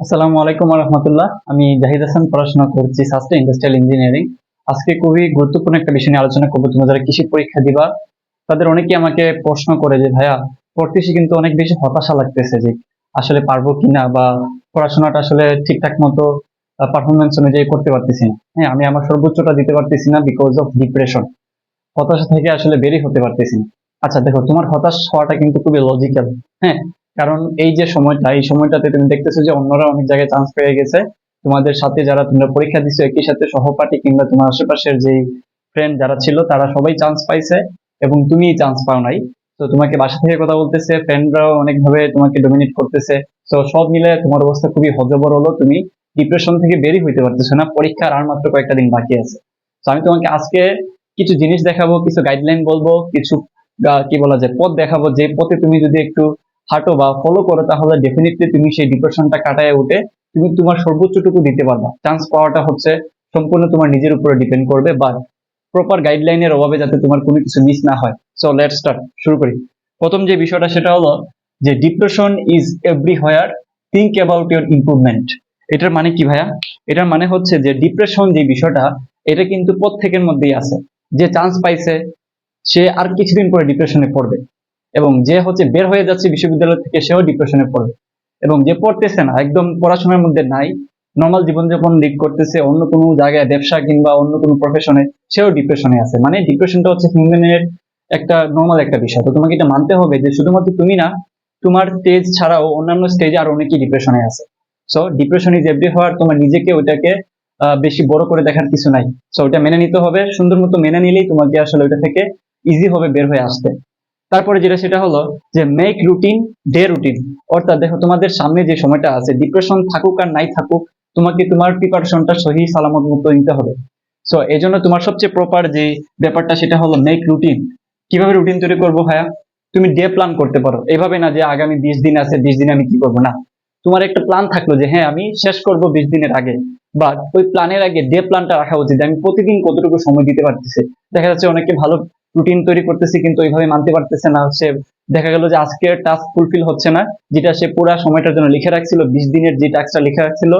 আসসালামু আলাইকুম রহমতুল্লাহ। আমি জাহিদ হাসান, পড়াশোনা করছি সাস্টেন ইন্ডাস্ট্রিয়াল ইঞ্জিনিয়ারিং। আজকে খুবই গুরুত্বপূর্ণ একটা বিষয় নিয়ে আলোচনা করব, তোমরা যারা কৃষি পরীক্ষা দিবা, তাদের অনেকে আমাকে প্রশ্ন করে যে, ভাইয়া পড়তেছি কিন্তু অনেক বেশি হতাশা লাগতেছে যে, আসলে পারব কিনা বা পড়াশোনাটা আসলে ঠিকঠাক মতো পারফরমেন্স অনুযায়ী করতে পারতেছি না। হ্যাঁ আমি আমার সর্বোচ্চটা দিতে পারতেছি না বিকজ অফ ডিপ্রেশন হতাশা থেকে আসলে বেরিয়ে হতে পারতেছি না। আচ্ছা দেখো, তোমার হতাশ হওয়াটা কিন্তু খুবই লজিক্যাল হ্যাঁ কারণ এই যে সময়টা, এই সময়টাতে তুমি দেখতেছো যে অন্যরা অনেক জায়গায় চান্স পেয়ে গেছে। তোমাদের সাথে যারা তোমরা পরীক্ষা দিছো, একই সাথে সহপাঠী কিংবা তোমার আশেপাশের যে ফ্রেন্ড যারা ছিল, তারা সবাই চান্স পাইছে এবং তুমি চান্স পাও নাই। তো তোমাকে বাসা থেকে কথা বলতেছে ফ্রেন্ডরাও অনেকভাবে তোমাকে ডোমিনেট করতেছে। তো সব মিলে তোমার অবস্থা খুবই হজবর হলো, তুমি ডিপ্রেশন থেকে বেরিয়ে হইতে পারতেছো না, পরীক্ষার আর মাত্র কয়েকটা দিন বাকি আছে। তো আমি তোমাকে আজকে কিছু জিনিস দেখাবো, কিছু গাইডলাইন বলব, কিছু কি বলা যায়, পথ দেখাবো। যে পথে তুমি যদি একটু হাঁটো বা ফলো করো, তাহলে ডেফিনেটলি তুমি সেই ডিপ্রেশনটা কাটায় উঠে তুমি তোমার সর্বোচ্চটুকু দিতে পারবা। চান্স পাওয়াটা হচ্ছে সম্পূর্ণ তোমার নিজের উপরে ডিপেন্ড করবে বা প্রপার গাইডলাইনের অভাবে যাতে তোমার কোনো কিছু মিস না হয়। সো লেট স্টার্ট শুরু করি। প্রথম যে বিষয়টা, সেটা হলো যে depression is everywhere think about your improvement এটার মানে কি ভাইয়া? এটার মানে হচ্ছে যে ডিপ্রেশন যে বিষয়টা, এটা কিন্তু প্রত্যেকের মধ্যেই আছে। যে চান্স পাইছে, সে আর কিছুদিন পরে ডিপ্রেশনে পড়বে। এবং যে হচ্ছে বের হয়ে যাচ্ছে বিশ্ববিদ্যালয় থেকে, সেও ডিপ্রেশনে পড়বে। এবং যে পড়তেছে না, একদম পড়াশোনার মধ্যে নাই নর্মাল জীবনযাপন লিড করতেছে, অন্য কোনো জায়গায় ব্যবসা কিংবা অন্য কোনো প্রফেশনে সেও ডিপ্রেশনে আছে। মানে ডিপ্রেশনটা হচ্ছে হিউম্যানের একটা নর্মাল একটা বিষয়। তো তোমাকে এটা মানতে হবে যে শুধুমাত্র তুমি না, তোমার স্টেজ ছাড়াও অন্যান্য স্টেজে আর অনেকেই ডিপ্রেশনে আছে। সো ডিপ্রেশন ইজ এভরি হওয়ার তোমার নিজেকে ওইটাকে বেশি বড় করে দেখার কিছু নাই। সো ওটা মেনে নিতে হবে। সুন্দর মতো মেনে নিলেই তোমাকে আসলে ওইটা থেকে ইজি হবে বের হয়ে আসতে। তারপরে যেটা, সেটা হলো যে মেক রুটিন ডে রুটিন অর্থাৎ দেখো, তোমাদের সামনে যে সময়টা আছে ডিপ্রেশন থাকুক আর নাই থাকুক, তোমাকে তোমার প্রিপারেশনটা সহি সালামত মতো নিতে হবে। সো এই জন্য তোমার সবচেয়ে প্রপার যে ব্যাপারটা, সেটা হলো মেক রুটিন কীভাবে রুটিন তৈরি করব ভাইয়া? তুমি ডে প্ল্যান করতে পারো। এভাবে না যে আগামী বিশ দিন আছে, বিশ দিন আমি কি করব? না। তোমার একটা প্ল্যান থাকল যে হ্যাঁ আমি শেষ করব বিশ দিনের আগে। বা ওই প্ল্যানের আগে ডে প্ল্যানটা রাখা উচিত আমি প্রতিদিন কতটুকু সময় দিতে পারতেছি? দেখা যাচ্ছে অনেকে ভালো রুটিন তৈরি করতেছি কিন্তু ওইভাবে মানতে পারতেছে না। সে দেখা গেল যে আজকের টাস্ক ফুলফিল হচ্ছে না, যেটা সে পুরো সময়টার জন্য লিখে রাখছিল, বিশ দিনের যে টাস্কটা লিখে রাখছিল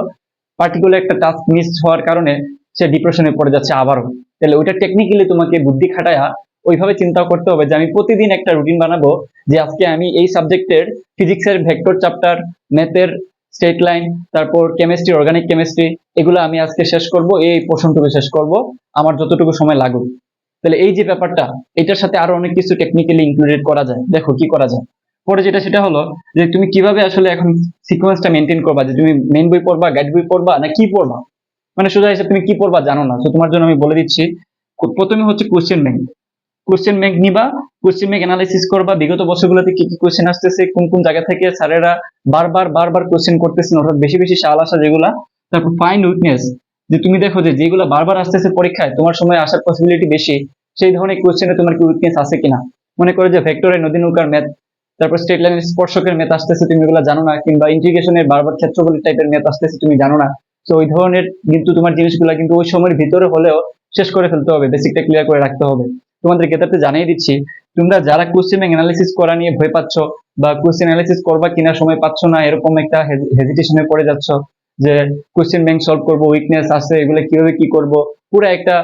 পার্টিকুলার একটা টাস্ক মিস হওয়ার কারণে সে ডিপ্রেশনে পড়ে যাচ্ছে আবারও। তাহলে ওইটা টেকনিক্যালি তোমাকে বুদ্ধি খাটায়া ওইভাবে চিন্তা করতে হবে যে আমি প্রতিদিন একটা রুটিন বানাবো যে আজকে আমি এই সাবজেক্টের ফিজিক্সের ভেক্টর চ্যাপ্টার ম্যাথের স্টেট লাইন তারপর কেমিস্ট্রি অর্গানিক কেমিস্ট্রি এগুলো আমি আজকে শেষ করব, এই পোর্শনটুকু শেষ করব, আমার যতটুকু সময় লাগুক। তাহলে এই যে ব্যাপারটা, এটার সাথে আরও অনেক কিছু টেকনিক্যালি ইনক্লুডেড করা যায়। দেখো কি করা যায়। পরে যেটা, সেটা হলো যে তুমি কীভাবে আসলে এখন সিকোয়েন্সটা মেনটেন করবা? যে তুমি মেন বই পড়বা গাইড বই পড়বা, না কি পড়বা? মানে সোজা হিসেবে তুমি কি পড়বা জানো না। তো তোমার জন্য আমি বলে দিচ্ছি প্রথমে হচ্ছে কোশ্চেন ব্যাংক কোশ্চেন ব্যাংক নিবা কোশ্চেন ব্যাংক অ্যানালাইসিস করবা, বিগত বছরগুলোতে কি কি কোশ্চেন আসতেছে, কোন কোন জায়গা থেকে স্যারেরা বারবার বারবার কোশ্চেন করতেছেন, অর্থাৎ বেশি বেশি সাল আসা যেগুলা। তারপর ফাইন্ড উইকনেস যে তুমি দেখো যে যেগুলো বারবার আসতেছে পরীক্ষায়, তোমার সময় আসার পসিবিলিটি বেশি, সেই ধরনের কোশ্চেনে তোমার কি উইকনেস আছে কিনা? মনে করো যে ভেক্টরের নদী নৌকার ম্যাথ তারপর স্টেট লাইনের স্পর্শকের ম্যাথ আসতেছে, তুমি এগুলো জানো না, কিংবা ইন্টিগ্রেশনের বারবার ক্ষেত্রফলের টাইপের ম্যাথ আসতেছে, তুমি জানো না। তো ওই ধরনের কিন্তু তোমার জিনিসগুলো কিন্তু ওই সময়ের ভিতরে হলেও শেষ করে ফেলতে হবে বেসিকটা ক্লিয়ার করে রাখতে হবে। তোমাদের ক্ষেত্রে জানিয়ে দিচ্ছি, তোমরা যারা কোশ্চেন অ্যানালিসিস করা নিয়ে ভয় পাচ্ছ, বা কোশ্চেন অ্যানালিসিস করবা কিনা, সময় পাচ্ছ না, এরকম একটা হেজিটেশনে পড়ে যাচ্ছ যে কোশ্চেন ব্যাংক সলভ করব উইকনেস আছে, এগুলো কীভাবে কি করব, পুরো একটা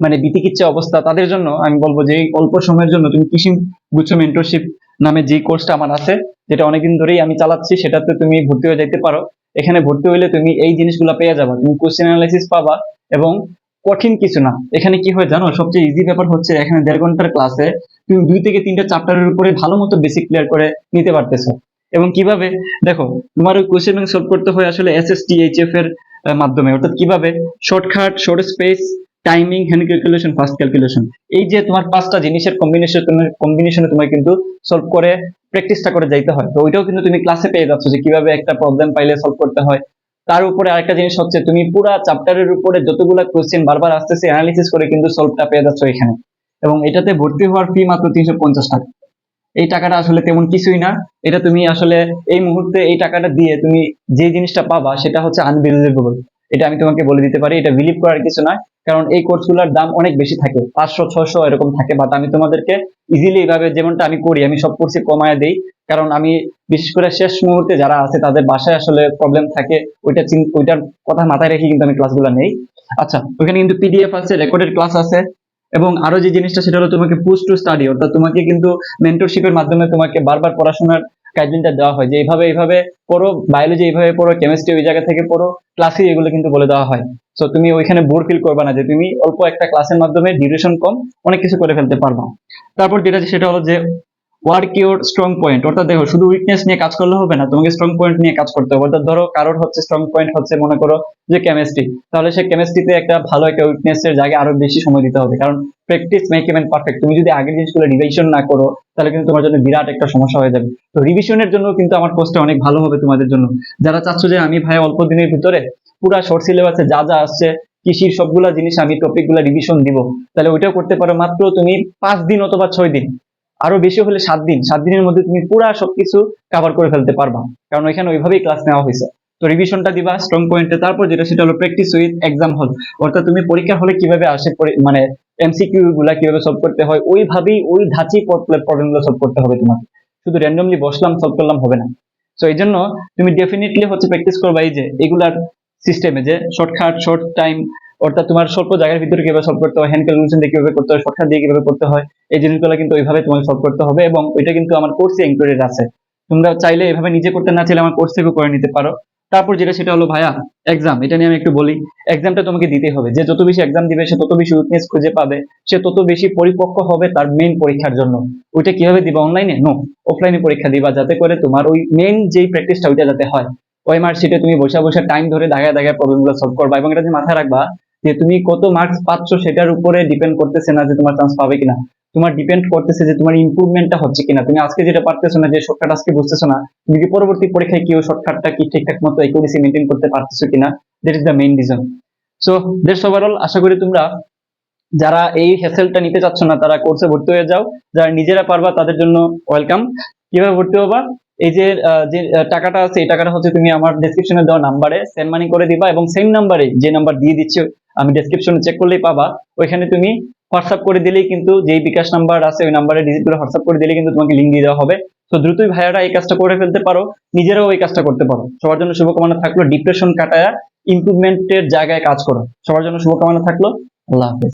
মানে বিতিকিচ্ছা অবস্থা তাদের জন্য। আমি বলব যে অল্প সময়ের জন্য তুমি কৃষি গুচ্ছ মেন্টরশিপ নামে যে কোর্সটা আমার আছে, যেটা অনেকদিন ধরেই আমি চালাচ্ছি, সেটাতে তুমি ভর্তি হয়ে যেতে পারো। এখানে ভর্তি হইলে তুমি এই জিনিসগুলো পেয়ে যাবা। তুমি কোশ্চেন অ্যানালাইসিস পাবা এবং কঠিন কিছু না। এখানে কি হয় জানো, সবচেয়ে ইজি ব্যাপার হচ্ছে এখানে দেড় ঘণ্টার ক্লাসে তুমি দুই থেকে তিনটা চ্যাপ্টারের উপরে ভালো মতো বেসিক ক্লিয়ার করে নিতে পারতেছো। এবং কীভাবে, দেখো, তোমার ওই কোশ্চেন ব্যাংক সলভ করতে হয় আসলে এসএসটি এইচএফ এর মাধ্যমে। অর্থাৎ কীভাবে? Shortcut short space timing hand calculation fast calculation এই যে তোমার পাঁচটা জিনিসের কম্বিনেশন কম্বিনেশনে তোমার কিন্তু সলভ করে প্র্যাকটিসটা করে যাইতে হয়। তো ওইটাও কিন্তু তুমি ক্লাসে পেয়ে যাচ্ছ যে কীভাবে একটা প্রবলেম পাইলে সলভ করতে হয়। তার উপরে আরেকটা জিনিস হচ্ছে, তুমি পুরা চ্যাপ্টারের উপরে যতগুলো কোশ্চেন বারবার আসতেছে অ্যানালিসিস করে কিন্তু সলভটা পেয়ে যাচ্ছ এখানে। এবং এটাতে ভর্তি হওয়ার ফি মাত্র তিনশো পঞ্চাশ টাকা। এই টাকাটা আসলে তেমন কিছুই না। এটা তুমি আসলে এই মুহূর্তে এই টাকাটা দিয়ে তুমি যে জিনিসটা পাবা সেটা হচ্ছে আনবিলিভেবল এটা আমি তোমাকে বলে দিতে পারি, এটা বিলিভ করার কিছু না কারণ এই কোর্সগুলোর দাম অনেক বেশি থাকে, পাঁচশো ছশো এরকম থাকে বাট আমি তোমাদেরকে ইজিলি এইভাবে যেমনটা আমি করি, আমি সব কোর্সে কমায় দিই, কারণ আমি বিশেষ করে শেষ মুহূর্তে যারা আছে, তাদের বাসায় আসলে প্রবলেম থাকে, ওইটা ওইটার কথা মাথায় রেখে কিন্তু আমি ক্লাসগুলো নেই। আচ্ছা ওখানে কিন্তু পিডিএফ আছে রেকর্ডেড ক্লাস আছে এবং আরও যে জিনিসটা সেটা হলো তোমাকে পুশ টু স্টাডি অর্থাৎ তোমাকে কিন্তু মেন্টরশিপের মাধ্যমে তোমাকে বারবার পড়াশোনার গাইডলাইনটা দেওয়া হয়। যে এইভাবে এইভাবে পড়ো বায়োলজি এইভাবে পড়ো কেমিস্ট্রি ওই জায়গা থেকে পড়ো ক্লাসে এগুলো কিন্তু বলে দেওয়া হয়। সো তুমি ওইখানে বোর ফিল করবে না যে তুমি অল্প একটা ক্লাসের মাধ্যমে ডিউরেশন কম, অনেক কিছু করে ফেলতে পারবা। তারপর যেটা সেটা হলো যে ওয়ার্ক ইউর স্ট্রং পয়েন্ট অর্থাৎ দেখো, শুধু উইকনেস নিয়ে কাজ করলে হবে না, তোমাকে স্ট্রং পয়েন্ট নিয়ে কাজ করতে হবে। অর্থাৎ ধরো, কারোর হচ্ছে স্ট্রং পয়েন্ট হচ্ছে, মনে করো যে কেমিস্ট্রি তাহলে সে কেমিস্ট্রিতে একটা ভালো একটা উইকনেস এর জায়গায় আরও বেশি সময় দিতে হবে। কারণ প্র্যাকটিস মেক ইভেন পারফেক্ট তুমি যদি আগের জিনিসগুলো রিভিশন না করো, তাহলে কিন্তু তোমার জন্য বিরাট একটা সমস্যা হয়ে যাবে। তো রিভিশনের জন্য কিন্তু আমার কোর্সটা অনেক ভালো হবে তোমাদের জন্য। যারা চাচ্ছ যে আমি ভাই অল্প দিনের ভিতরে পুরা শর্ট সিলেবাসে যা যা আসছে, কৃষির সবগুলা জিনিস আমি টপিকগুলা রিভিশন দিব, তাহলে ওইটাও করতে পারো। মাত্র তুমি পাঁচ দিন অথবা ছয় দিন। আরও বেশি হলে সাত দিন। সাত দিনের মধ্যে তুমি পুরা সবকিছু কভার করে ফেলতে পারবা। কারণ ওইখানে ওইভাবেই ক্লাস নেওয়া হয়েছে। তো রিভিশনটা দিবা স্ট্রং পয়েন্টে তারপর যেটা, সেটা হলো প্র্যাকটিস উইথ এক্সাম হল অর্থাৎ তুমি পরীক্ষা হলে কীভাবে আসে মানে এমসিকিউ গুলা কীভাবে সলভ করতে হয়, ওইভাবেই ওই ধাঁচি প্রবলেমগুলো সলভ করতে হবে তোমাকে। শুধু র্যান্ডমলি বসলাম সলভ করলাম, হবে না। তো এই জন্য তুমি ডেফিনেটলি হচ্ছে প্র্যাকটিস করবা এই যে, এগুলার সিস্টেমে যে শর্টকাট শর্ট টাইম অর্থাৎ তোমার স্বল্প জায়গার ভিতরে কীভাবে সলভ করতে হয় হ্যান্ড ক্যালকুলেশন দিয়ে কীভাবে করতে হয় শর্টকাট দিয়ে কীভাবে করতে হয়, এই জিনিসগুলো কিন্তু ওইভাবে তোমাকে সলভ করতে হবে এবং ওইটা কিন্তু আমার কোর্সে ইনক্লুডেড আছে। তোমরা চাইলে এভাবে নিজে করতে না চাইলে আমার কোর্স থেকেও করে নিতে পারো। তারপর যেটা, সেটা হলো, ভাইয়া এক্সাম এটা নিয়ে আমি একটু বলি এক্সামটা তোমাকে দিতে হবে। যে যত বেশি এক্সাম দিবে, সে তত বেশি উইকনেস খুঁজে পাবে, সে তত বেশি পরিপক্ক হবে তার মেইন পরীক্ষার জন্য। ওইটা কীভাবে দিবা অনলাইনে নো অফলাইনে পরীক্ষা দিবা, যাতে করে তোমার ওই মেইন যেই প্র্যাকটিসটা ওইটা যাতে হয়। ওই মার্কশিটে তুমি বসে বসে টাইম ধরে দাগায় দাগায় প্রবলেমগুলো সলভ করবা এবং এটা যে মাথায় রাখবা যে তুমি কত মার্কস পাচ্ছ সেটার উপরে ডিপেন্ড করতেছে না যে তোমার চান্স পাবে কিনা। তোমার ডিপেন্ড করতেছে যে তোমার ইমপ্রুভমেন্টটা হচ্ছে কিনা। তুমি আজকে যেটা পারতেছো না, যে শর্টকাট আজকে বুঝতেছো না, তুমি কি পরবর্তী পরীক্ষায় কি ওই শর্টকাটটা কি ঠিকঠাক মতো একুরেসি মেনটেন করতে পারতেছো কিনা that is the main reason so that's overall আশা করি তোমরা যারা এই হ্যাসেলটা নিতে চাচ্ছ না, তারা কোর্সে ভর্তি হয়ে যাও। যারা নিজেরা পারবা, তাদের জন্য ওয়েলকাম কীভাবে ভর্তি হবা? এই যে যে টাকাটা আছে, এই টাকাটা হচ্ছে তুমি আমার ডেসক্রিপশনে দেওয়া নাম্বারে সেন্ড মানি করে দিবা এবং সেম নাম্বারে যে নাম্বার দিয়ে দিচ্ছি আমি ডেসক্রিপশনে চেক করলেই পাবা। ওইখানে তুমি হোয়াটসঅ্যাপ করে দিলেই কিন্তু যেই বিকাশ নাম্বার আছে, ওই নাম্বারে ডিজিটগুলো হোয়াটসঅ্যাপ করে দিলেই কিন্তু তোমাকে লিঙ্ক দিয়ে দেওয়া হবে। তো দ্রুতই ভাইয়ারা এই কাজটা করে ফেলতে পারো, নিজেরাও এই কাজটা করতে পারো। সবার জন্য শুভকামনা থাকল। ডিপ্রেশন কাটায়া ইমপ্রুভমেন্টের জায়গায় কাজ করো। সবার জন্য শুভকামনা থাকল। আল্লাহ হাফেজ।